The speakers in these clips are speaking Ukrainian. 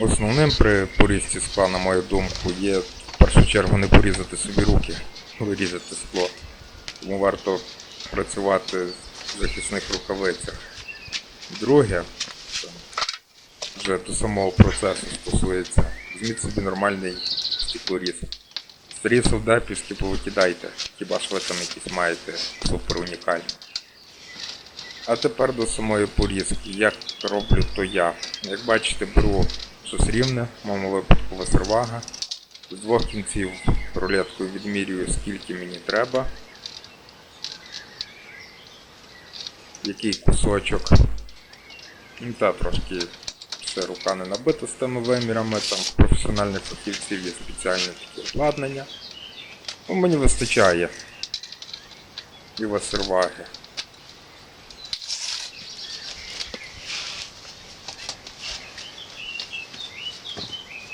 Основним при порізці скла, на мою думку, є в першу чергу не порізати собі руки, коли різати скло. Тому варто працювати в захисних рукавицях. Друге, вже до самого процесу стосується. Візьміть собі нормальний стеклоріз. Старі совдепівські повикидайте, хіба ж ви там якісь маєте супер унікальні. А тепер до самої порізки. Як роблю то я. Як бачите, беру щось рівне, в моєму випадку васервага. З двох кінців рулеткою відмірюю, скільки мені треба. Який кусочок. Ну та трошки все рука не набита з тими вимірами, там в професіональних фахівців є спеціальне таке обладнання. Ну, мені вистачає. І васерваги.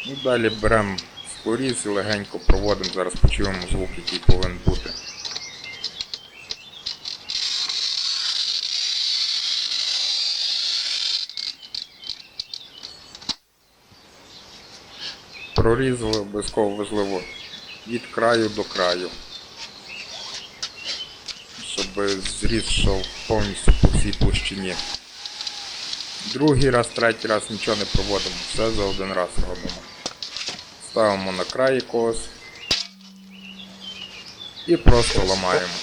Ну, далі беремо склоріз і легенько проводимо, зараз почуємо звук, який повинен бути. Прорізали обов'язково важливо від краю до краю. Щоб зріз йшов повністю по всій площині. Другий раз, третій раз нічого не проводимо, все за один раз робимо. Ставимо на край якогось і просто ламаємо.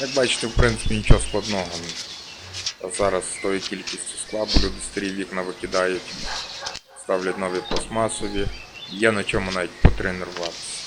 Як бачите, в принципі нічого складного. Зараз з тою кількістю скла, бо люди старі вікна викидають, ставлять нові пластмасові. Є на чому навіть потренуватися.